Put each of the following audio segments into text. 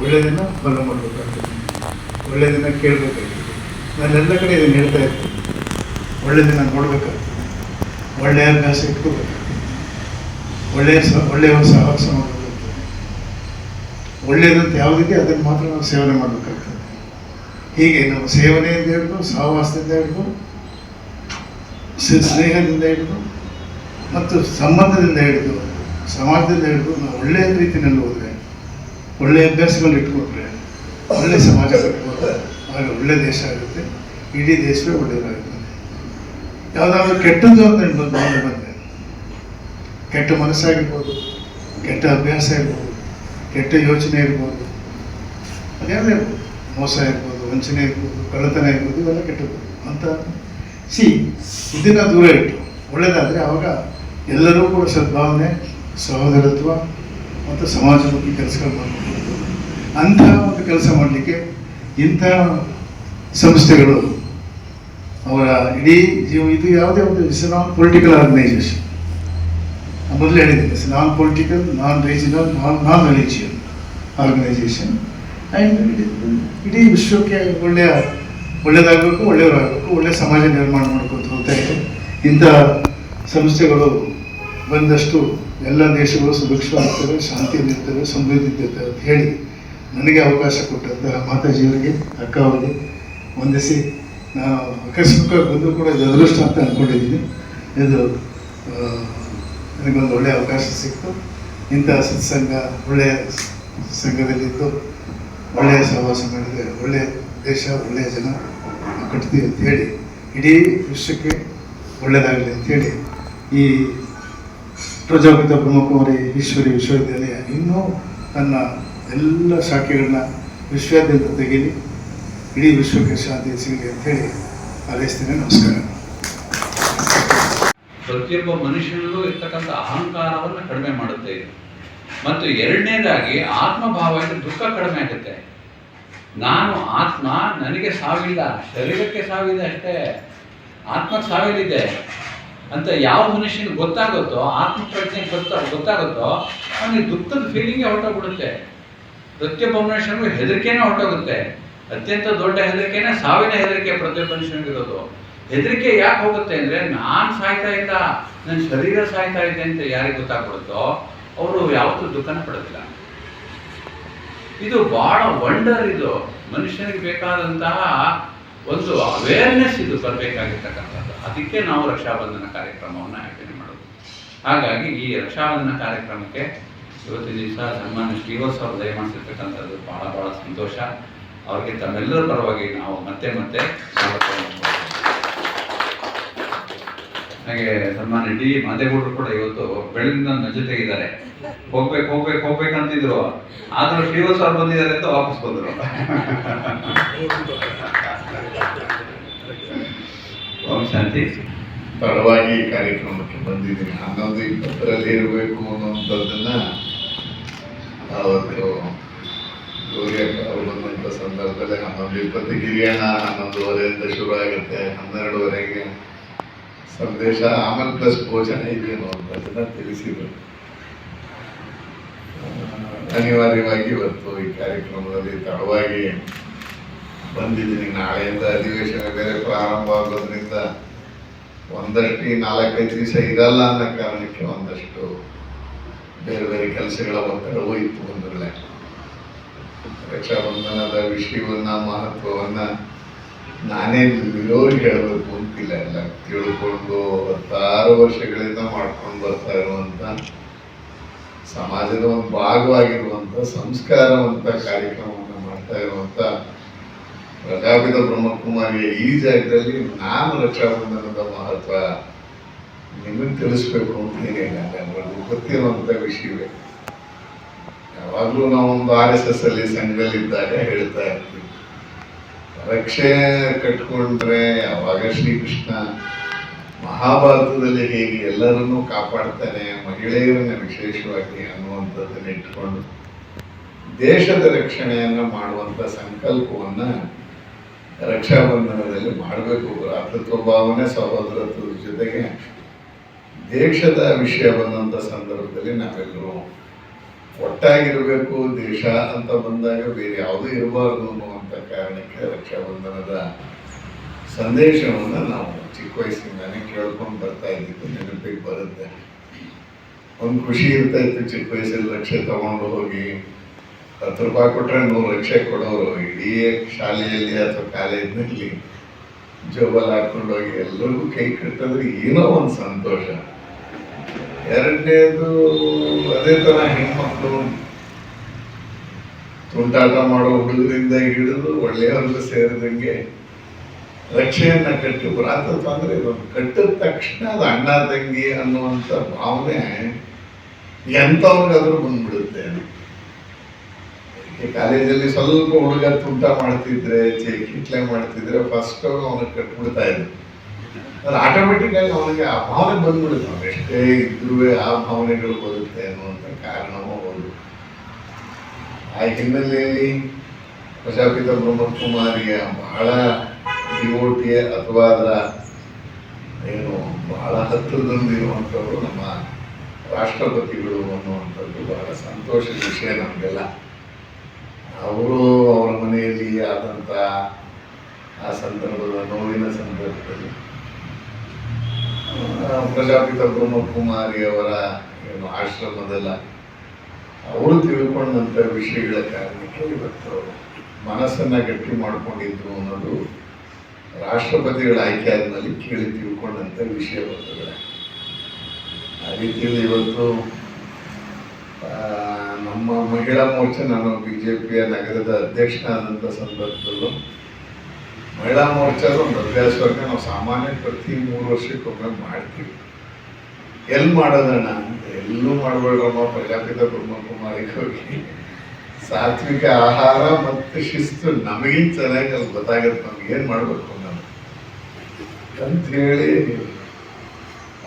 ಒಳ್ಳೆಯದನ್ನು ಬಲ ಮಾಡಬೇಕಾಗ್ತದೆ ಒಳ್ಳೆಯದನ್ನು ಕೇಳಬೇಕಾಗ್ತದೆ ನಾನು ಎಲ್ಲ ಕಡೆ ಇದನ್ನು ಹೇಳ್ತಾ ಇರ್ತೀನಿ. ಒಳ್ಳೆಯದನ್ನು ನೋಡಬೇಕಾಗ್ತದೆ ಒಳ್ಳೆಯ ಅಭ್ಯಾಸ ಇಟ್ಕೋಬೇಕಾಗ್ತದೆ ಒಳ್ಳೆಯ ಸ, ಒಳ್ಳೆಯ ಸಹವಾಸ ಮಾಡಬೇಕಾಗ್ತದೆ ಒಳ್ಳೆಯದಂತ ಯಾವುದಿದೆ ಅದನ್ನು ಮಾತ್ರ ನಾವು ಸೇವನೆ ಮಾಡಬೇಕಾಗ್ತದೆ. ಹೀಗೆ ನಾವು ಸೇವನೆಯಿಂದ ಹಿಡಿದು, ಸಹವಾಸದಿಂದ ಹಿಡಿದು ಸ್ನೇಹದಿಂದ ಹಿಡಿದು ಮತ್ತು ಸಂಬಂಧದಿಂದ ಹಿಡಿದು, ಸಮಾಜದಿಂದ ಹಿಡಿದು ನಾವು ಒಳ್ಳೆಯ ರೀತಿಯಲ್ಲಿ ಹೋದರೆ ಒಳ್ಳೆಯ ಅಭ್ಯಾಸಗಳು ಇಟ್ಕೊಟ್ರೆ ಒಳ್ಳೆ ಸಮಾಜ ಕಟ್ಕೊಂಡ್ರೆ ಆಗ ಒಳ್ಳೆ ದೇಶ ಆಗುತ್ತೆ, ಇಡೀ ದೇಶವೇ ಒಳ್ಳೆಯದಾಗುತ್ತದೆ ಯಾವುದಾದ್ರೂ ಕೆಟ್ಟದ್ದು ಅಂತ ಬಂದು ಬಂದರೆ, ಕೆಟ್ಟ ಮನಸ್ಸಾಗಿರ್ಬೋದು, ಕೆಟ್ಟ ಅಭ್ಯಾಸ ಇರ್ಬೋದು, ಕೆಟ್ಟ ಯೋಚನೆ ಇರ್ಬೋದು ಅದೇ ಮೋಸ ಇರ್ಬೋದು, ವಂಚನೆ ಇರ್ಬೋದು, ಕಳ್ಳತನ ಇರ್ಬೋದು, ಇವೆಲ್ಲ ಕೆಟ್ಟದ್ದು. ಅಂತ ಸಿ, ಇದನ್ನು ದೂರ ಇಟ್ಟು ಒಳ್ಳೆಯದಾದರೆ ಆವಾಗ ಎಲ್ಲರೂ ಕೂಡ ಸದ್ಭಾವನೆ, ಸಹೋದರತ್ವ ಮತ್ತು ಸಮಾಜ ಬಗ್ಗೆ ಕೆಲಸಗಳು ಮಾಡಬೇಕು ಅಂತಹ ಒಂದು ಕೆಲಸ ಮಾಡಲಿಕ್ಕೆ ಇಂಥ ಸಂಸ್ಥೆಗಳು ಅವರ ಇಡೀ ಜೀವ, ಇದು ಯಾವುದೇ ಒಂದು ನಾನ್ ಪೊಲಿಟಿಕಲ್ ಆರ್ಗನೈಸೇಷನ್ ಮೊದಲು ಹೇಳಿದ್ದೀನಿ non political non regional non non religion organisation and ಇಡೀ ವಿಶ್ವಕ್ಕೆ ಒಳ್ಳೆಯ ಒಳ್ಳೆಯದಾಗಬೇಕು ಒಳ್ಳೆಯವರಾಗಬೇಕು ಒಳ್ಳೆಯ ಸಮಾಜ ನಿರ್ಮಾಣ ಮಾಡ್ಕೊತ ಹೋಗ್ತಾ ಇದೆ ಇಂಥ ಸಂಸ್ಥೆಗಳು ಬಂದಷ್ಟು ಎಲ್ಲ ದೇಶಗಳು ಸುಭಿಕ್ಷವಾಗಿರ್ತವೆ ಶಾಂತಿಯಲ್ಲಿರ್ತವೆ ಸಮೃದ್ಧಿರ್ತವೆ ಅಂತ ಹೇಳಿ ನನಗೆ ಅವಕಾಶ ಕೊಟ್ಟಂತಹ ಮಾತಾಜಿಯವರಿಗೆ, ಅಕ್ಕ ಅವರಿಗೆ ವಂದಿಸಿ ನಾನು ಆಕಸ್ಮಿಕವಾಗಿ ಬಂದರೂ ಕೂಡ ಇದು ಅದೃಷ್ಟ ಅಂತ ಅಂದ್ಕೊಂಡಿದ್ದೀನಿ ಇದು ನನಗೊಂದು ಒಳ್ಳೆಯ ಅವಕಾಶ ಸಿಕ್ತು. ಇಂಥ ಸತ್ಸಂಗ ಒಳ್ಳೆಯ ಸಂಘದಲ್ಲಿದ್ದು, ಒಳ್ಳೆಯ ಸಹವಾಸ ಮಾಡಿದರೆ ಒಳ್ಳೆಯ ದೇಶ, ಒಳ್ಳೆಯ ಜನ ಕಟ್ತೀವಿ ಅಂತ ಹೇಳಿ, ಇಡೀ ವಿಶ್ವಕ್ಕೆ ಒಳ್ಳೆಯದಾಗಲಿ ಅಂತೇಳಿ ಈ ಪ್ರಜಾಪಿತ ಬ್ರಹ್ಮಕುಮಾರಿ ಈಶ್ವರಿ ವಿಶ್ವವಿದ್ಯಾಲಯ. ಇನ್ನೂ ತನ್ನ ಎಲ್ಲ ಶಾಖೆಗಳನ್ನ ವಿಶ್ವಾದ್ಯಂತ ತೆಗೀಲಿ, ಇಡೀ ವಿಶ್ವಕ್ಕೆ ಶಾಂತಿ ಸಿಗಲಿ ಅಂತೇಳಿ ಹಾರೈಸ್ತೇನೆ. ನಮಸ್ಕಾರ. ಪ್ರತಿಯೊಬ್ಬ ಮನುಷ್ಯನಲ್ಲೂ ಇರ್ತಕ್ಕಂಥ ಅಹಂಕಾರವನ್ನು ಕಡಿಮೆ ಮಾಡುತ್ತೆ. ಮತ್ತು ಎರಡನೇದಾಗಿ ಆತ್ಮಭಾವ ಇದ್ರೆ ದುಃಖ ಕಡಿಮೆ ಆಗುತ್ತೆ. ನಾನು ಆತ್ಮ, ನನಗೆ ಸಾವಿಲ್ಲ, ಶರೀರಕ್ಕೆ ಸಾವಿದೆ ಅಷ್ಟೇ. ಆತ್ಮಕ್ಕೆ ಸಾವಿಲ್ಲಿದೆ ಅಂತ ಯಾವ ಮನುಷ್ಯನಿಗೆ ಗೊತ್ತಾಗುತ್ತೋ ಆತ್ಮ ಪ್ರಜ್ಞೆ ಗೊತ್ತ, ಗೊತ್ತಾಗುತ್ತೋ, ಅವನಿಗೆ ದುಃಖದ ಫೀಲಿಂಗೇ ಹೊರಟೋಗ್ಬಿಡುತ್ತೆ. ಪ್ರತಿಯೊಬ್ಬ ಮನುಷ್ಯನಿಗೂ ಹೆದರಿಕೆನೇ ಹೊರಟೋಗುತ್ತೆ. ಅತ್ಯಂತ ದೊಡ್ಡ ಹೆದರಿಕೆನೇ ಸಾವಿನ ಹೆದರಿಕೆ ಪ್ರತಿಯೊಬ್ಬ ಮನುಷ್ಯನಿಗಿರೋದು. ಹೆದರಿಕೆ ಯಾಕೆ ಹೋಗುತ್ತೆ ಅಂದ್ರೆ, ನಾನು ಸಾಯ್ತಾ ಇಲ್ಲ ನನ್ನ ಶರೀರ ಸಾಯ್ತಾ ಇದೆ ಅಂತ ಯಾರಿಗೆ ಗೊತ್ತಾಗ್ಬಿಡುತ್ತೋ, ಅವರು ಯಾವತ್ತೂ ದುಃಖನ ಪಡೋದಿಲ್ಲ. ಇದು ಬಹಳ ವಂಡರ್ ಇದು. ಮನುಷ್ಯನಿಗೆ ಬೇಕಾದಂತಹ ಒಂದು ಅವೇರ್ನೆಸ್ ಇದು ಬರಬೇಕಾಗಿರ್ತಕ್ಕಂಥದ್ದು. ಅದಕ್ಕೆ ನಾವು ರಕ್ಷಾಬಂಧನ ಕಾರ್ಯಕ್ರಮವನ್ನು ಆಯೋಜನೆ ಮಾಡೋದು. ಹಾಗಾಗಿ ಈ ರಕ್ಷಾಬಂಧನ ಕಾರ್ಯಕ್ರಮಕ್ಕೆ ಇವತ್ತಿನ ದಿವಸ ಸನ್ಮಾನ್ಯ ಶ್ರೀವತ್ಸ ಅವರು ದಯಮಾಡಿಸಿರ್ತಕ್ಕಂಥದ್ದು ಬಹಳ ಬಹಳ ಸಂತೋಷ. ಅವ್ರಿಗೆ ತಮ್ಮೆಲ್ಲರ ಪರವಾಗಿ ನಾವು ಮತ್ತೆ ಮತ್ತೆ. ಹಾಗೆ ಸನ್ಮಾನ್ಯ ಡಿ ಮಾದೇಗೌಡರು ಕೂಡ ಇವತ್ತು ಬೆಳಗಿನ ನನ್ನ ಜೊತೆಗಿದ್ದಾರೆ ಹೋಗ್ಬೇಕು ಹೋಗ್ಬೇಕು ಹೋಗ್ಬೇಕಂತಿದ್ರು ಆದ್ರೂ ಶ್ರೀವತ್ಸ ಬಂದಿದ್ದಾರೆ ಅಂತ ವಾಪಸ್ ಬಂದರು. ಓಂ ಶಾಂತಿ. ತಡವಾಗಿ ಕಾರ್ಯಕ್ರಮಕ್ಕೆ ಬಂದಿದ್ದೀನಿ. ಹನ್ನೊಂದು ಇಪ್ಪತ್ತರಲ್ಲಿ ಇರಬೇಕು ಅನ್ನುವಂಥದ್ದನ್ನ ಅವತ್ತು ಗೌರಿಯಪ್ಪ ಅವರು ಬಂದಂಥ ಸಂದರ್ಭದಲ್ಲಿ ಹನ್ನೊಂದು ಇಪ್ಪತ್ತು ಗಿರಿಯಣ್ಣ ಹನ್ನೊಂದುವರೆಯಿಂದ ಶುರು ಆಗುತ್ತೆ. ಹನ್ನೆರಡುವರೆಗೆ ಸಂದೇಶ ಆಮೇಲೆ ಪ್ಲಸ್ ಭೋಜನ ಇದೆ ಅನ್ನುವಂಥದ್ದನ್ನ ತಿಳಿಸಿದ್ರು. ಅನಿವಾರ್ಯವಾಗಿ ಇವತ್ತು ಈ ಕಾರ್ಯಕ್ರಮದಲ್ಲಿ ತಡವಾಗಿ ಬಂದಿದ್ದೀನಿ. ನಾಳೆಯಿಂದ ಅಧಿವೇಶನ ಬೇರೆ ಪ್ರಾರಂಭ ಆಗೋದ್ರಿಂದ ಒಂದಷ್ಟು ನಾಲ್ಕೈದು ದಿವಸ ಇರಲ್ಲ ಅನ್ನೋ ಕಾರಣಕ್ಕೆ ಒಂದಷ್ಟು ಬೇರೆ ಬೇರೆ ಕೆಲಸಗಳ ಒತ್ತಡವೂ ಇತ್ತು ಬಂಧುಗಳೇ ರಕ್ಷಾಬಂಧನದ ವಿಷಯವನ್ನ, ಮಹತ್ವವನ್ನ ನಾನೇ ಇರೋರಿಗೆ ಹೇಳಬೇಕು ಅಂತಿಲ್ಲ. ಎಲ್ಲ ತಿಳ್ಕೊಂಡು ಹತ್ತಾರು ವರ್ಷಗಳಿಂದ ಮಾಡ್ಕೊಂಡು ಬರ್ತಾ ಇರುವಂತ ಸಮಾಜದ ಒಂದು ಭಾಗವಾಗಿರುವಂತ, ಸಂಸ್ಕಾರವಂತ ಕಾರ್ಯಕ್ರಮವನ್ನು ಮಾಡ್ತಾ ಇರುವಂತ ಪ್ರಜಾಪಿತ ಬ್ರಹ್ಮಕುಮಾರಿಯ ಈ ಜಾಗದಲ್ಲಿ ನಾನು ರಕ್ಷಾಬಂಧನದ ಮಹತ್ವ ನಿಮಗೆ ತಿಳಿಸ್ಬೇಕು ಅಂತ ಎಲ್ಲರಿಗೂ ಗೊತ್ತಿರುವಂತ ವಿಷಯವೇ. ಯಾವಾಗಲೂ ನಾವೊಂದು ಆರ್ ಎಸ್ ಎಸ್ ಅಲ್ಲಿ ಸಂಘದಲ್ಲಿದ್ದಾಗ ಹೇಳ್ತಾ ಇರ್ತೀವಿ. ರಕ್ಷೆ ಕಟ್ಕೊಂಡ್ರೆ ಯಾವಾಗ ಶ್ರೀಕೃಷ್ಣ ಮಹಾಭಾರತದಲ್ಲಿ ಹೇಗೆ ಎಲ್ಲರನ್ನೂ ಕಾಪಾಡ್ತಾನೆ, ಮಹಿಳೆಯರನ್ನ ವಿಶೇಷವಾಗಿ ಅನ್ನುವಂಥದ್ದನ್ನ ಇಟ್ಕೊಂಡು ದೇಶದ ರಕ್ಷಣೆಯನ್ನು ಮಾಡುವಂತ ಸಂಕಲ್ಪವನ್ನ ರಕ್ಷಾಬಂಧನದಲ್ಲಿ ಮಾಡಬೇಕು. ಭ್ರಾತೃತ್ವ ಭಾವನೆ ಸಹೋದರತ್ವದ ಜೊತೆಗೆ ದೇಶದ ವಿಷಯ ಬಂದಂತ ಸಂದರ್ಭದಲ್ಲಿ ನಾವೆಲ್ಲರೂ ಒಟ್ಟಾಗಿರಬೇಕು. ದೇಶ ಅಂತ ಬಂದಾಗ ಬೇರೆ ಯಾವುದೂ ಇರಬಾರ್ದು ಅನ್ನುವಂಥ ಕಾರಣಕ್ಕೆ ರಕ್ಷಾಬಂಧನದ ಸಂದೇಶವನ್ನು ನಾವು ಚಿಕ್ಕ ವಯಸ್ಸಿಂದಾನೇ ಕೇಳ್ಕೊಂಡು ಬರ್ತಾ ಇದ್ದಿದ್ದು ನೆನಪಿಗೆ ಬರುತ್ತೆ. ಒಂದು ಖುಷಿ ಇರ್ತಾ ಇತ್ತು ಚಿಕ್ಕ ವಯಸ್ಸಲ್ಲಿ ರಕ್ಷೆ ತಗೊಂಡು ಹೋಗಿ. ಹತ್ತು ರೂಪಾಯಿ ಕೊಟ್ರೆ ನೂರು ಲಕ್ಷ ಕೊಡೋರು, ಇಡೀ ಶಾಲೆಯಲ್ಲಿ ಅಥವಾ ಕಾಲೇಜಿನಲ್ಲಿ ಜೋಬಲ್ ಹಾಕೊಂಡು ಹೋಗಿ ಎಲ್ಲರಿಗೂ ಕೈ ಕಟ್ಟಿದ್ರೆ ಏನೋ ಒಂದು ಸಂತೋಷ. ಎರಡನೇದು ಅದೇ ತರ ಹೆಣ್ಮಕ್ಳು. ತುಂಟಾಟ ಮಾಡೋ ಹುಡುಗರಿಂದ ಹಿಡಿದು ಒಳ್ಳೆಯವ್ರಿಗೂ ಸೇರಿದಂಗೆ ರಕ್ಷೆಯನ್ನ ಕಟ್ಟಿ ಭ್ರಾತೃತ್ವ ಅಂದ್ರೆ ಇದೊಂದು ಕಟ್ಟಿದ ತಕ್ಷಣ ಅದು ಅಣ್ಣ, ತಂಗಿ ಅನ್ನುವಂಥ ಭಾವನೆ ಎಂಥವ್ರಿಗಾದ್ರೂ ಬಂದ್ಬಿಡುತ್ತೆ. ಈ ಕಾಲೇಜಲ್ಲಿ ಸ್ವಲ್ಪ ಹುಡುಗ ತುಂಟ ಮಾಡ್ತಿದ್ರೆ ಕಿಟ್ಲೆ ಮಾಡ್ತಿದ್ರೆ ಫಸ್ಟ್ ಅವನಿಗೆ ಕಟ್ಬಿಡ್ತಾ ಇದ್ರು ಅದು ಆಟೋಮೆಟಿಕ್ ಆಗಿ ಅವನಿಗೆ ಆ ಭಾವನೆ ಬಂದ್ಬಿಡುತ್ತೆ. ಅವ್ನು ಎಷ್ಟೇ ಇದ್ರೂ ಆ ಭಾವನೆಗಳು ಬರುತ್ತೆ ಅನ್ನುವಂಥ ಕಾರಣವೂ ಹೌದು. ಆ ಹಿನ್ನೆಲೆಯಲ್ಲಿ ಪ್ರಜಾಪಿತ ಬ್ರಹ್ಮಕುಮಾರಿಯ ಬಹಳ ಡಿವೋಟಿಯ ಅಥವಾ ಅದರ ಏನು ಬಹಳ ಹತ್ತಿರದಲ್ಲಿರುವಂಥವ್ರು ನಮ್ಮ ರಾಷ್ಟ್ರಪತಿಗಳು ಅನ್ನುವಂಥದ್ದು ಬಹಳ ಸಂತೋಷದ ವಿಷಯ ನಮಗೆಲ್ಲ. ಅವರು ಅವರ ಮನೆಯಲ್ಲಿ ಆದಂಥ ಆ ಸಂದರ್ಭದ ನೋವಿನ ಸಂದರ್ಭದಲ್ಲಿ ಪ್ರಜಾಪಿತ ಪ್ರಜಾಪಿತ ಬ್ರಹ್ಮಕುಮಾರಿಯವರ ಏನು, ಆಶ್ರಮದಲ್ಲ, ಅವರು ತಿಳ್ಕೊಂಡಂಥ ವಿಷಯಗಳ ಕಾರಣಕ್ಕೆ ಇವತ್ತು ಮನಸ್ಸನ್ನ ಗಟ್ಟಿ ಮಾಡಿಕೊಂಡಿದ್ರು ಅನ್ನೋದು ರಾಷ್ಟ್ರಪತಿಗಳ ಆಯ್ಕೆ ಆದ್ಮೇಲೆ ಕೇಳಿ ತಿಳ್ಕೊಂಡಂಥ ವಿಷಯ ಬರ್ತದೆ ಆ ರೀತಿಯಲ್ಲಿ ಇವತ್ತು ನಮ್ಮ ಮಹಿಳಾ ಮೋರ್ಚಾ, ನಾನು ಬಿ ಜೆ ಪಿಯ ನಗರದ ಅಧ್ಯಕ್ಷನಾದಂಥ ಸಂದರ್ಭದಲ್ಲೂ ಮಹಿಳಾ ಮೋರ್ಚಾದ ಒಂದು ಅಭ್ಯಾಸವಾಗಿ ನಾವು ಸಾಮಾನ್ಯ ಪ್ರತಿ ಮೂರು ವರ್ಷಕ್ಕೊಮ್ಮೆ ಮಾಡ್ತೀವಿ. ಎಲ್ಲಿ ಮಾಡೋದಣ್ಣ ಎಲ್ಲೂ ಮಾಡಬೇಡ್ರಮ್ಮ ಪ್ರಜಾಪಿತ ಬ್ರಹ್ಮಕುಮಾರಿಗೆ ಹೋಗಿ ಸಾತ್ವಿಕ ಆಹಾರ ಮತ್ತು ಶಿಸ್ತು ನಮಗಿಂತ ಚೆನ್ನಾಗಿ ಅಲ್ಲಿ ಗೊತ್ತಾಗತ್ತೆ ನಮ್ಗೆ ಏನು ಮಾಡಬೇಕು ನಾನು ಅಂತ ಹೇಳಿ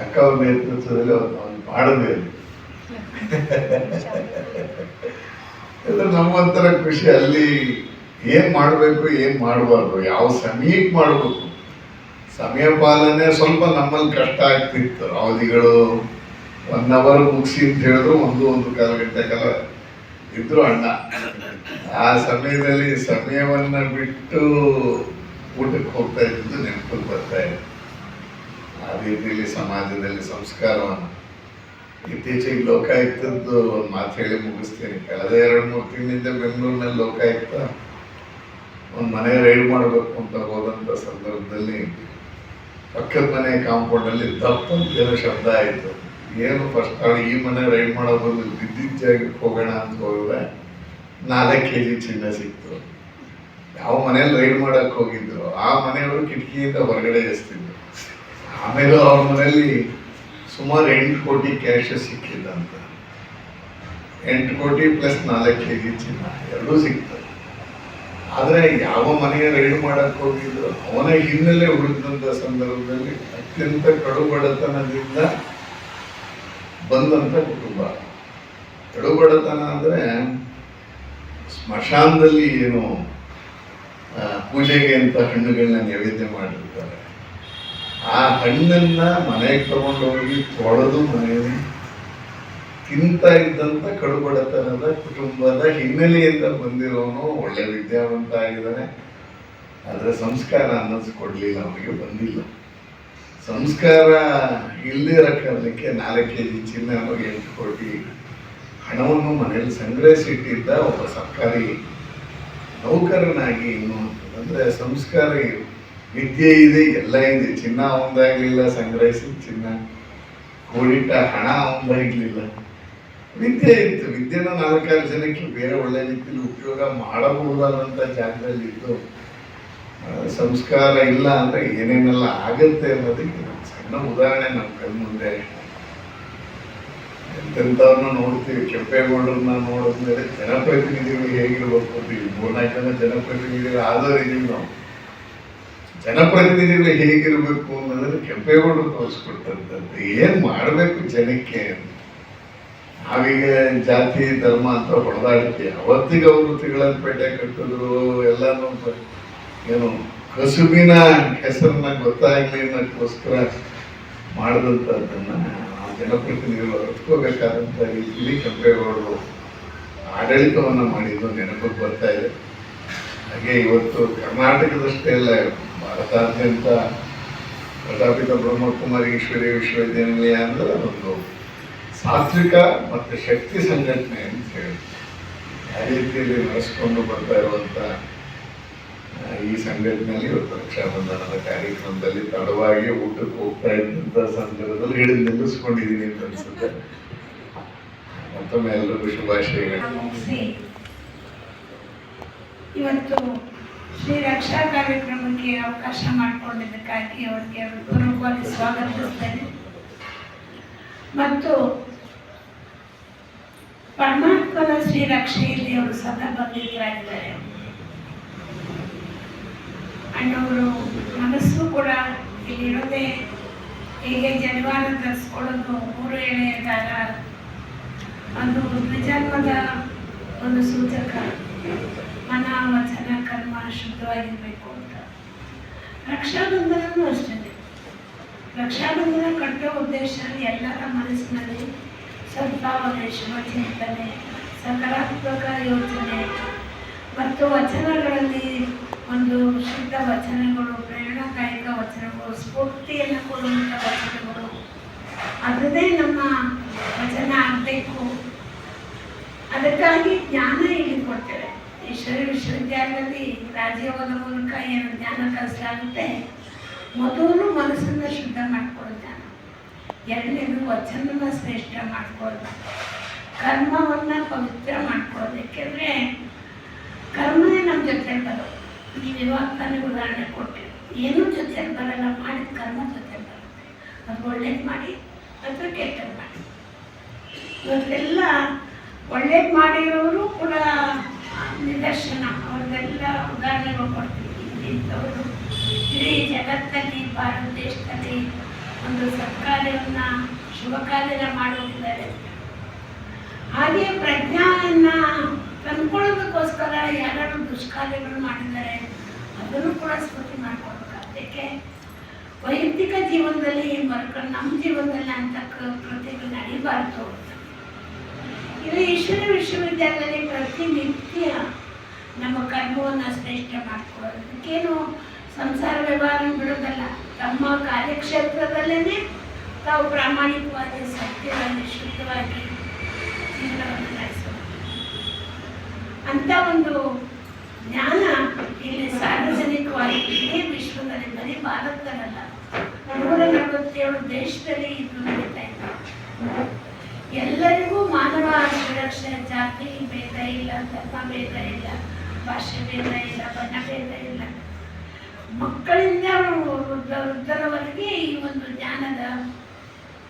ಅಕ್ಕ ನೇತೃತ್ವದಲ್ಲಿ ಅವ್ರು ಮಾಡೋದೇ ಅಲ್ಲಿ ಇದು ನಮ್ಮಂತರ ಖುಷಿ ಅಲ್ಲಿ ಏನ್ ಮಾಡ್ಬೇಕು, ಏನ್ ಮಾಡಬಾರ್ದು? ಯಾವ ಸಮಯಕ್ಕೆ ಮಾಡಬೇಕು. ಸಮಯ ಪಾಲನೆ ಸ್ವಲ್ಪ ನಮ್ಮಲ್ಲಿ ಕಷ್ಟ ಆಗ್ತಿತ್ತು. ಅವಧಿಗಳು ಒನ್ ಅವರ್ ಮುಗಿಸಿ ಅಂತ ಹೇಳಿದ್ರು, ಒಂದು ಒಂದು ಕಾಲ ಗಂಟೆ ಕಾಲ ಇದ್ರು ಅಣ್ಣ. ಆ ಸಮಯದಲ್ಲಿ ಸಮಯವನ್ನ ಬಿಟ್ಟು ಊಟಕ್ಕೆ ಹೋಗ್ತಾ ಇದ್ದು ನೆನಪು ಬರ್ತಾ ಇದೆ. ಆ ರೀತಿಯಲ್ಲಿ ಸಮಾಜದಲ್ಲಿ ಸಂಸ್ಕಾರವನ್ನು ಇತ್ತೀಚೆಗೆ ಲೋಕಾಯುಕ್ತದ್ದು ಒಂದು ಮಾತು ಹೇಳಿ ಮುಗಿಸ್ತೀನಿ. ಕಳೆದ ಎರಡು ಮೂರು ತಿಂಗಳಿಂದ ಬೆಂಗಳೂರಿನಲ್ಲಿ ಲೋಕಾಯುಕ್ತ ಒಂದು ಮನೆ ರೈಡ್ ಮಾಡಬೇಕು ಅಂತ ಹೋದಂಥ ಸಂದರ್ಭದಲ್ಲಿ ಪಕ್ಕದ ಮನೆ ಕಾಂಪೌಂಡಲ್ಲಿ ದಪ್ಪಂತ ಏನೋ ಶಬ್ದ ಆಯಿತು. ಏನು ಫಸ್ಟ್ ಅವಳು ಈ ಮನೆ ರೈಡ್ ಮಾಡೋ ಬಂದು ಬಿದ್ದಿದ್ದ ಹೋಗೋಣ ಅಂತ ಹೋದ್ರೆ ನಾಲ್ಕು ಕೆ ಜಿ ಚಿನ್ನ ಸಿಕ್ತು. ಯಾವ ಮನೇಲಿ ರೈಡ್ ಮಾಡಕ್ಕೆ ಹೋಗಿದ್ರು, ಆ ಮನೆಯವರು ಕಿಟಕಿಯಿಂದ ಹೊರಗಡೆ ಎಸ್ತಿದ್ರು. ಆಮೇಲೆ ಅವ್ರ ಮನೆಯಲ್ಲಿ ಸುಮಾರು ಎಂಟು ಕೋಟಿ ಕ್ಯಾಶ್ ಸಿಕ್ಕಿದ್ದಂತ ಎಂಟು ಕೋಟಿ ಪ್ಲಸ್ ನಾಲ್ಕು ಕೆ ಜಿ ಚಿನ್ನ ಎರಡೂ ಸಿಗ್ತದೆ. ಆದರೆ ಯಾವ ಮನೆಯ ರೈಡ್ ಮಾಡಕ್ಕೆ ಹೋಗಿದ್ರು ಅವನ ಹಿನ್ನೆಲೆ ಉಳಿದಂಥ ಸಂದರ್ಭದಲ್ಲಿ ಅತ್ಯಂತ ಕಡು ಬಡತನದಿಂದ ಬಂದಂಥ ಕುಟುಂಬ. ಕಡು ಬಡತನ ಅಂದರೆ ಸ್ಮಶಾನದಲ್ಲಿ ಏನು ಪೂಜೆಗೆ ಅಂತ ಹಣ್ಣುಗಳನ್ನ ನೈವೇದ್ಯ ಮಾಡಿರ್ತಾರೆ. ಆ ಹಣ್ಣನ್ನ ಮನೆಗೆ ತಗೊಂಡೋಗಿ ತೊಳೆದು ಮನೆಯಲ್ಲಿ ತಿಂತ ಇದ್ದಂಥ ಕಡುಬಡತನದ ಕುಟುಂಬದ ಹಿನ್ನೆಲೆಯಿಂದ ಬಂದಿರೋನು ಒಳ್ಳೆ ವಿದ್ಯಾವಂತ ಆಗಿದ್ದಾನೆ. ಆದರೆ ಸಂಸ್ಕಾರ ಅನ್ನಿಸ್ಕೊಡ್ಲಿಲ್ಲ, ಅವನಿಗೆ ಬಂದಿಲ್ಲ. ಸಂಸ್ಕಾರ ಇಲ್ಲದೇ ಇರೋ ಕಾರಣಕ್ಕೆ ನಾಲ್ಕು ಕೆ ಜಿ ಚಿನ್ನ ಎಂಟು ಕೋಟಿ ಹಣವನ್ನು ಮನೆಯಲ್ಲಿ ಸಂಗ್ರಹಿಸಿಟ್ಟಿದ್ದ ಒಬ್ಬ ಸರ್ಕಾರಿ ನೌಕರನಾಗಿ ಇನ್ನು, ಅಂದರೆ ಸಂಸ್ಕಾರ ವಿದ್ಯೆ ಇದೆ, ಎಲ್ಲ ಇದೆ. ಚಿನ್ನ ಒಂದಾಗಲಿಲ್ಲ ಸಂಗ್ರಹಿಸಿ ಚಿನ್ನ. ಕೂಡಿಟ್ಟ ಹಣ ಒಂದಾಗಲಿಲ್ಲ ವಿದ್ಯೆ ಇತ್ತು. ವಿದ್ಯೆನ ನಾಲ್ಕಾರು ಜನಕ್ಕೆ ಬೇರೆ ಒಳ್ಳೆ ರೀತಿಯಲ್ಲಿ ಉಪಯೋಗ ಮಾಡಬಹುದಾದಂಥ ಜಾಗದಲ್ಲಿ ಇದ್ದು ಸಂಸ್ಕಾರ ಇಲ್ಲ ಅಂದರೆ ಏನೇನೆಲ್ಲ ಆಗುತ್ತೆ ಅನ್ನೋದಕ್ಕೆ ಸಣ್ಣ ಉದಾಹರಣೆ ನಮ್ಮ ಕಣ್ಮುಂದೆ ಎಂತೆಂಥವ್ರನ್ನ ನೋಡ್ತೀವಿ. ಕೆಂಪೇಗೌಡರನ್ನ ನೋಡಿದ್ಮೇಲೆ ಜನಪ್ರತಿನಿಧಿಗಳು ಹೇಗಿರ್ಬೇಕು? ಮೂರ್ನಾಲ್ಕು ಜನ ಜನಪ್ರತಿನಿಧಿಗಳು ಆದವರಿದ್ದೀವಿ ನಾವು. ಜನಪ್ರತಿನಿಧಿಗಳು ಹೇಗಿರಬೇಕು ಅನ್ನೋದನ್ನ ಕೆಂಪೇಗೌಡರು ತೋರಿಸ್ಕೊಟ್ಟಂಥದ್ದು ಏನು ಮಾಡಬೇಕು ಜನಕ್ಕೆ? ನಾವೀಗ ಜಾತಿ, ಧರ್ಮ ಅಂತ ಹೊಡೆದಾಡ್ತೀವಿ. ಅವತ್ತಿಗೆ ಅವರು ಪೇಟೆ ಕಟ್ಟಿದ್ರು, ಎಲ್ಲಾನು ಏನು ಕಸುಬಿನ ಹೆಸರನ್ನ ಗೊತ್ತಾಗ್ಲಿ ಅನ್ನೋಕ್ಕೋಸ್ಕರ ಮಾಡಿದಂಥದ್ದನ್ನು ಆ ಜನಪ್ರತಿನಿಧಿಗಳು ಅರ್ಥಕೋಬೇಕಾದಂಥ ರೀತಿಯಲ್ಲಿ ಕೆಂಪೇಗೌಡರು ಆಡಳಿತವನ್ನು ಮಾಡಿದ್ದು ನೆನಪಿಗೆ ಬರ್ತಾ ಇದೆ. ಹಾಗೆ ಇವತ್ತು ಕರ್ನಾಟಕದಷ್ಟೇ ಅಲ್ಲ ಭಾರತಾದ್ಯಂತ ಪ್ರತಾಪಿತ ಬ್ರಹ್ಮಕುಮಾರಿ ಈಶ್ವರಿ ವಿಶ್ವವಿದ್ಯಾನಿಲಯ ಅಂದ್ರೆ ಒಂದು ಸಾತ್ವಿಕ ಮತ್ತು ಶಕ್ತಿ ಸಂಘಟನೆ ಅಂತ ಹೇಳಿ ಆ ರೀತಿಯಲ್ಲಿ ನಡೆಸ್ಕೊಂಡು ಬರ್ತಾ ಇರುವಂಥ ಈ ಸಂಘಟನೆಯಲ್ಲಿ ಇವತ್ತು ರಕ್ಷಾಬಂಧನದ ಕಾರ್ಯಕ್ರಮದಲ್ಲಿ ತಡವಾಗಿ ಊಟಕ್ಕೆ ಹೋಗ್ತಾ ಇದ್ದಂಥ ಸಂದರ್ಭದಲ್ಲಿ ಹಿಡಿದು ನಿಲ್ಲಿಸ್ಕೊಂಡಿದ್ದೀನಿ ಅಂತ ಅನ್ಸುತ್ತೆ. ಮತ್ತೊಮ್ಮೆ ಎಲ್ಲರಿಗೂ ಶುಭಾಶಯಗಳು. ಇವತ್ತು ಶ್ರೀ ರಕ್ಷಾ ಕಾರ್ಯಕ್ರಮಕ್ಕೆ ಅವಕಾಶ ಮಾಡಿಕೊಂಡಿದ್ದಕ್ಕಾಗಿ ಅವರಿಗೆ ಪೂರ್ವಕವಾಗಿ ಸ್ವಾಗತಿಸ್ತೇನೆ ಮತ್ತು ಪರಮಾತ್ಮನ ಶ್ರೀ ರಕ್ಷೆಯಲ್ಲಿ ಅವರು ಸದಾ ಬಂದಿದ್ದಾರೆ ಅಣ್ಣವರು ಮನಸ್ಸು ಕೂಡ ಇಲ್ಲಿರೋದೇ ಹೇಗೆ ಜನಿವಾರ ಧರಿಸ್ಕೊಳ್ಳೋದು ಮೂರು ಎಳೆಯ ಒಂದು ದ್ವಿಜನ್ಮದ ಒಂದು ಸೂಚಕ. ಮನ, ವಚನ ಶುದ್ಧವಾಗಿರ್ಬೇಕು ಅಂತ. ರಕ್ಷಾಬಂಧನನೂ ಅಷ್ಟೇ. ರಕ್ಷಾಬಂಧನ ಕಟ್ಟೋ ಉದ್ದೇಶ ಎಲ್ಲರ ಮನಸ್ಸಿನಲ್ಲಿ ಸದ್ಭಾವನೆ ಶುಭಚಿಂತನೆ, ಸಕಾರಾತ್ಮಕ ಯೋಚನೆ ಮತ್ತು ವಚನಗಳಲ್ಲಿ ಒಂದು ಶುದ್ಧ ವಚನಗಳು, ಪ್ರೇರಣಾದಾಯಕ ವಚನಗಳು, ಸ್ಫೂರ್ತಿಯನ್ನು ಕೊಡುವಂಥ ವಚನಗಳು. ಅದನ್ನೇ ನಮ್ಮ ವಚನ ಆಗಬೇಕು. ಅದಕ್ಕಾಗಿ ಜ್ಞಾನ ಈಶ್ವರ ವಿಶ್ವವಿದ್ಯಾಲಯದಲ್ಲಿ ರಾಜ್ಯವಾದ ಮೂಲಕ ಏನು ಜ್ಞಾನ ಕಲಿಸಲಾಗುತ್ತೆ? ಮೊದಲು ಮನಸ್ಸನ್ನು ಶುದ್ಧ ಮಾಡ್ಕೊಳ್ಳೋ ಜ್ಞಾನ. ಎರಡನೇದು ವಚನನ ಶ್ರೇಷ್ಠ ಮಾಡ್ಕೊಳ್ಳೋದು ಕರ್ಮವನ್ನು ಪವಿತ್ರ ಮಾಡ್ಕೊಳ್ಳೋದು. ಯಾಕೆಂದರೆ ಕರ್ಮನೇ ನಮ್ಮ ಜೊತೆ ಬರೋದು. ನೀವು ಇವಾಗ ತಾನೇ ಉದಾಹರಣೆ ಕೊಟ್ಟಿರಿ ಏನೂ ಜೊತೆ ಬರಲ್ಲ. ಮಾಡಿದ ಕರ್ಮ ಜೊತೆ ಬರುತ್ತೆ. ಅದು ಒಳ್ಳೇದು ಮಾಡಿ ಅಥವಾ ಕೆಟ್ಟದ್ದು ಮಾಡಿ. ಇವತ್ತೆಲ್ಲ ಒಳ್ಳೇದು ಮಾಡಿರೋರು ಕೂಡ ನಿದರ್ಶನ ಅವ್ರದ್ದೆಲ್ಲ ಉದಾಹರಣೆಗಳು ಕೊಡ್ತೀವಿ. ಇಂಥವರು ಇಡೀ ಜಗತ್ತಲ್ಲಿ ಭಾರತ ದೇಶದಲ್ಲಿ ಒಂದು ಸತ್ಕಾರ್ಯವನ್ನು ಶುಭ ಕಾರ್ಯನ ಮಾಡೋದಿದ್ದಾರೆ ಹಾಗೆ ಪ್ರಜ್ಞಾನ ತಂದ್ಕೊಳ್ಳೋದಕ್ಕೋಸ್ಕರ ಯಾರು ದುಷ್ಕಾರ್ಯಗಳು ಮಾಡಿದ್ದಾರೆ, ಅದನ್ನು ಕೂಡ ಸ್ಮೃತಿ ಮಾಡ್ಕೊಳ್ಬೇಕು. ಅದಕ್ಕೆ ವೈಯಕ್ತಿಕ ಜೀವನದಲ್ಲಿ ಮರ್ಕೊಂಡು ನಮ್ಮ ಜೀವನದಲ್ಲಿ ಅಂತ ಕೃತಿಗಳು ನಡೀಬಾರ್ದು. ಇಲ್ಲಿ ಈಶ್ವರ ವಿಶ್ವವಿದ್ಯಾಲಯದಲ್ಲಿ ಪ್ರತಿನಿತ್ಯ ನಮ್ಮ ಕರ್ಮವನ್ನು ಶ್ರೇಷ್ಠ ಮಾಡ್ಕೊಳ್ಳೋದಕ್ಕೇನು ಸಂಸಾರ ವ್ಯವಹಾರ ಬಿಡೋದಲ್ಲ. ತಮ್ಮ ಕಾರ್ಯಕ್ಷೇತ್ರದಲ್ಲೇ ತಾವು ಪ್ರಾಮಾಣಿಕವಾಗಿ, ಸತ್ಯವಾಗಿ, ಶುದ್ಧವಾಗಿ ಜೀವನವನ್ನು ಅಂತ ಒಂದು ಜ್ಞಾನ ಇಲ್ಲಿ ಸಾರ್ವಜನಿಕವಾಗಿ ಇಡೀ ವಿಶ್ವದಲ್ಲಿ, ಬರೀ ಭಾರತದಲ್ಲ. ನೂರ ನಲವತ್ತೇಳು ದೇಶದಲ್ಲಿ ಇದು ನಡೀತಾ ಇದೆ. ಎಲ್ಲರಿಗೂ ಮಾನವ ಸುರಕ್ಷೆ ಜಾತಿ ಭೇದ ಇಲ್ಲ, ಧರ್ಮ ಭೇದ ಇಲ್ಲ, ಭಾಷೆ ಭೇದ ಇಲ್ಲ, ಬಣ್ಣ ಭೇದ ಇಲ್ಲ. ಮಕ್ಕಳಿಂದ ವೃದ್ಧ ವೃದ್ಧರವರೆಗೆ ಈ ಒಂದು ಜ್ಞಾನದ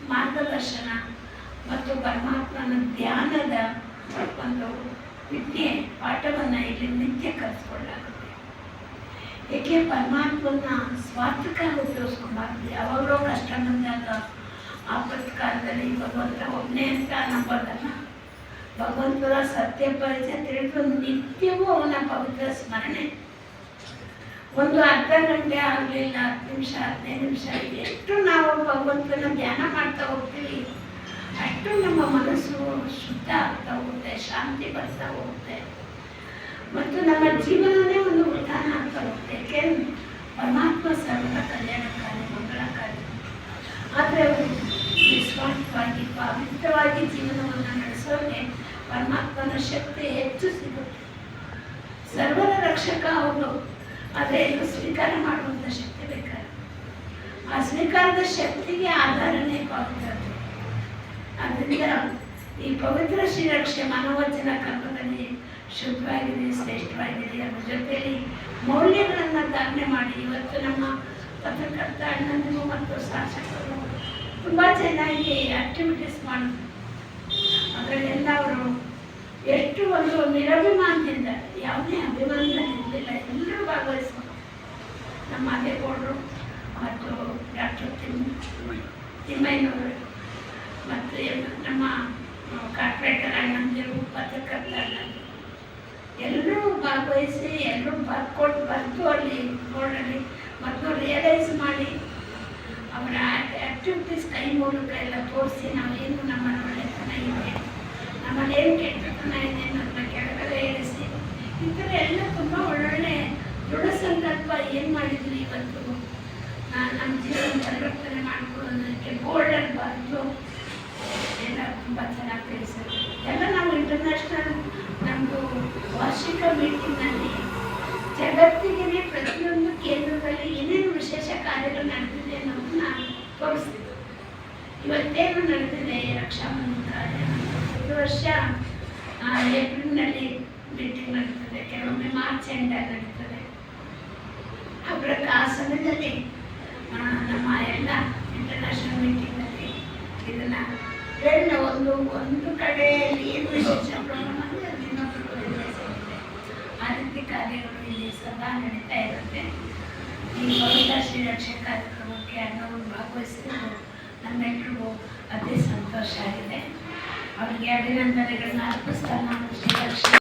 ಮಾರ್ಗದರ್ಶನ ಮತ್ತು ಪರಮಾತ್ಮನ ಧ್ಯಾನದ ಒಂದು ವಿದ್ಯೆ, ಪಾಠವನ್ನು ಇಲ್ಲಿ ನಿತ್ಯ ಕಲಿಸ್ಕೊಳ್ಳಾಗುತ್ತೆ ಏಕೆ ಪರಮಾತ್ಮನ ಸ್ವಾರ್ಥಕ್ಕಾಗಿ ಉಪಯೋಗಿಸ್ಕೊಂಬಾರ್ದು? ಯಾವಾಗಲೂ ಕಷ್ಟ ಬಂದಾಗ ಆಪತ್ತು ಕಾಲದಲ್ಲಿ ಭಗವಂತ ಒಬ್ಬನೇ ಅಂತ ನಂಬೋದಲ್ಲ ಭಗವಂತನ ಸತ್ಯ ಪರಿಚಯ ತಿಳಿದು ನಿತ್ಯವೂ ಅವನ ಪವಿತ್ರ ಸ್ಮರಣೆ. ಒಂದು ಅರ್ಧ ಗಂಟೆ ಆಗಲಿಲ್ಲ, ಹತ್ತು ನಿಮಿಷ, ಹದಿನೈದು ನಿಮಿಷ, ಎಷ್ಟು ನಾವು ಭಗವಂತನ ಧ್ಯಾನ ಮಾಡ್ತಾ ಹೋಗ್ತೀವಿ. ಅಷ್ಟು ನಮ್ಮ ಮನಸ್ಸು ಶುದ್ಧ ಆಗ್ತಾ ಹೋಗುತ್ತೆ, ಶಾಂತಿ ಬರ್ತಾ ಹೋಗುತ್ತೆ. ಮತ್ತು ನಮ್ಮ ಜೀವನವೇ ಒಂದು ವಿಧಾನ ಆಗ್ತಾ ಹೋಗುತ್ತೆ. ಏಕೆಂದ್ರೆ ಪರಮಾತ್ಮ ಸರ್ವ ಕಲ್ಯಾಣಕಾರಿ ಮಂಗಳಕ್ಕಾಗಿ ಆದರೆ ಅವರು ನಿಸ್ವಾರ್ಥವಾಗಿ ಪವಿತ್ರವಾಗಿ ಜೀವನವನ್ನು ನಡೆಸೋಕೆ ಪರಮಾತ್ಮನ ಶಕ್ತಿ ಹೆಚ್ಚು ಸಿಗುತ್ತೆ. ಸರ್ವರ ರಕ್ಷಕ ಅವರು ಆದರೆ ಇದು ಸ್ವೀಕಾರ ಮಾಡುವಂಥ ಶಕ್ತಿ ಬೇಕಾದ ಆ ಸ್ವೀಕಾರದ ಶಕ್ತಿಗೆ ಆಧಾರನೇ ಪವಿತ್ರತೆ. ಅದರಿಂದ ಈ ಪವಿತ್ರ ಶ್ರೀರಕ್ಷೆ ಮನೋವಚನ ಕರ್ಮದಲ್ಲಿ ಶುದ್ಧವಾಗಿದೆ, ಶ್ರೇಷ್ಠವಾಗಿದೆ. ಅದ್ರ ಜೊತೆಯಲ್ಲಿ ಮೌಲ್ಯಗಳನ್ನು ಧಾರಣೆ ಮಾಡಿ. ಇವತ್ತು ನಮ್ಮ ಪತ್ರಕರ್ತ ಅಣ್ಣಂದಿಗೂ ಮತ್ತು ಶಾಸಕರು ತುಂಬ ಚೆನ್ನಾಗಿ ಆಕ್ಟಿವಿಟೀಸ್ ಮಾಡಿದ್ರು ಅದರಲ್ಲೆಲ್ಲ ಅವರು ಎಷ್ಟು ಒಂದು ನಿರಭಿಮಾನದಿಂದ, ಯಾವುದೇ ಅಭಿಮಾನ ಇರಲಿಲ್ಲ ಎಲ್ಲರೂ ಭಾಗವಹಿಸ್ಕೊಂಡು ನಮ್ಮ ಅದೇಗೌಡರು ಮತ್ತು ಡಾಕ್ಟರ್ ತಿಮ್ಮ ತಿಮ್ಮಯ್ಯನವರು, ಮತ್ತು ನಮ್ಮ ಕಾರ್ಪೊರೇಟರ್ ಅಣ್ಣಂದಿರು ಪತ್ರಕರ್ತ ಎಲ್ಲರೂ ಭಾಗವಹಿಸಿ ಎಲ್ಲರೂ ಬರ್ಕೊಟ್ಟು ಬರೆದು ಅಲ್ಲಿ ಬೋರ್ಡಲ್ಲಿ ಮತ್ತು ರಿಯಲೈಸ್ ಮಾಡಿ ಆ್ಯಕ್ಟಿವಿಟೀಸ್ ಕೈ ಮೂಲಕ ಎಲ್ಲ ತೋರಿಸಿ ನಾವೇನು ನಮ್ಮ ಒಳ್ಳೆತನ ಇದೆ. ನಮ್ಮಲ್ಲಿ ಏನು ಕೆಟ್ಟತನ ಇದೆ ಅನ್ನೋದನ್ನ ಕೆಳಗಡೆ ಇಳಿಸಿ. ಈ ಥರ ಎಲ್ಲ ತುಂಬ ಒಳ್ಳೊಳ್ಳೆ ದೃಢ ಸಂಕಲ್ಪ ಏನು ಮಾಡಿದ್ರು ಇವತ್ತು? ನಮ್ಮ ಜೀವನ ಪರಿವರ್ತನೆ ಮಾಡ್ಕೊಳ್ಳೋದಕ್ಕೆ ಬೋರ್ಡಲ್ಲಿ ಬರೆದು ಎಲ್ಲ ತುಂಬ ಚೆನ್ನಾಗಿ ತಿಳಿಸಿದ್ರು. ಎಲ್ಲ ನಾವು ಇಂಟರ್ನ್ಯಾಷನಲ್ ನಮ್ಮದು ವಾರ್ಷಿಕ ಮೀಟಿಂಗ್ನಲ್ಲಿ ಜಗತ್ತಿಗೆ ಪ್ರತಿಯೊಂದು ಕೇಂದ್ರದಲ್ಲಿ ಏನೇನು ವಿಶೇಷ ಕಾರ್ಯಗಳು ನಡೆದಿದೆ ಅನ್ನೋದನ್ನ ತೋರಿಸ್ತಿದ್ರು ಇವತ್ತೇನು ನಡೆದಿದೆ ರಕ್ಷಾಬಂಧನ ಬಂಧನ ಪ್ರತಿ ವರ್ಷ ಏಪ್ರಿಲ್ನಲ್ಲಿ ಮೀಟಿಂಗ್ ನಡೀತದೆ, ಕೆಲವೊಮ್ಮೆ ಮಾರ್ಚ್ ಎಂಡಲ್ಲಿ ನಡೀತದೆ. ಆ ಆ ಸಮಯದಲ್ಲಿ ನಮ್ಮ ಎಲ್ಲ ಇಂಟರ್ನ್ಯಾಷನಲ್ ಮೀಟಿಂಗಲ್ಲಿ ಇದನ್ನು ಹೇಳಿ ಒಂದು ಒಂದು ಕಡೆಯಲ್ಲಿ ಏನು ವಿಶೇಷ ಪ್ರೋಗ್ರಾಮ್ ಅಂದರೆ ಕಡೆಯಲ್ಲಿ ಸಿಗುತ್ತೆ. ಆ ರೀತಿ ಕಾರ್ಯಗಳು ಇಲ್ಲಿ ಸದಾ ನಡೀತಾ ಇರುತ್ತೆ. ಈ ಪವಿತ್ರ ಶ್ರೀರಕ್ಷೆ ಕಾರ್ಯಕ್ರಮಕ್ಕೆ ಅಣ್ಣವರು ಭಾಗವಹಿಸಿದ್ದು ನಮ್ಮೆಲ್ಲರಿಗೂ ಅತಿ ಸಂತೋಷ ಆಗಿದೆ. ಅವರಿಗೆ ಅಭಿನಂದನೆಗಳನ್ನ ಅರ್ಪಿಸ್ತಾ ನಾನು ಶ್ರೀರಕ್ಷೆ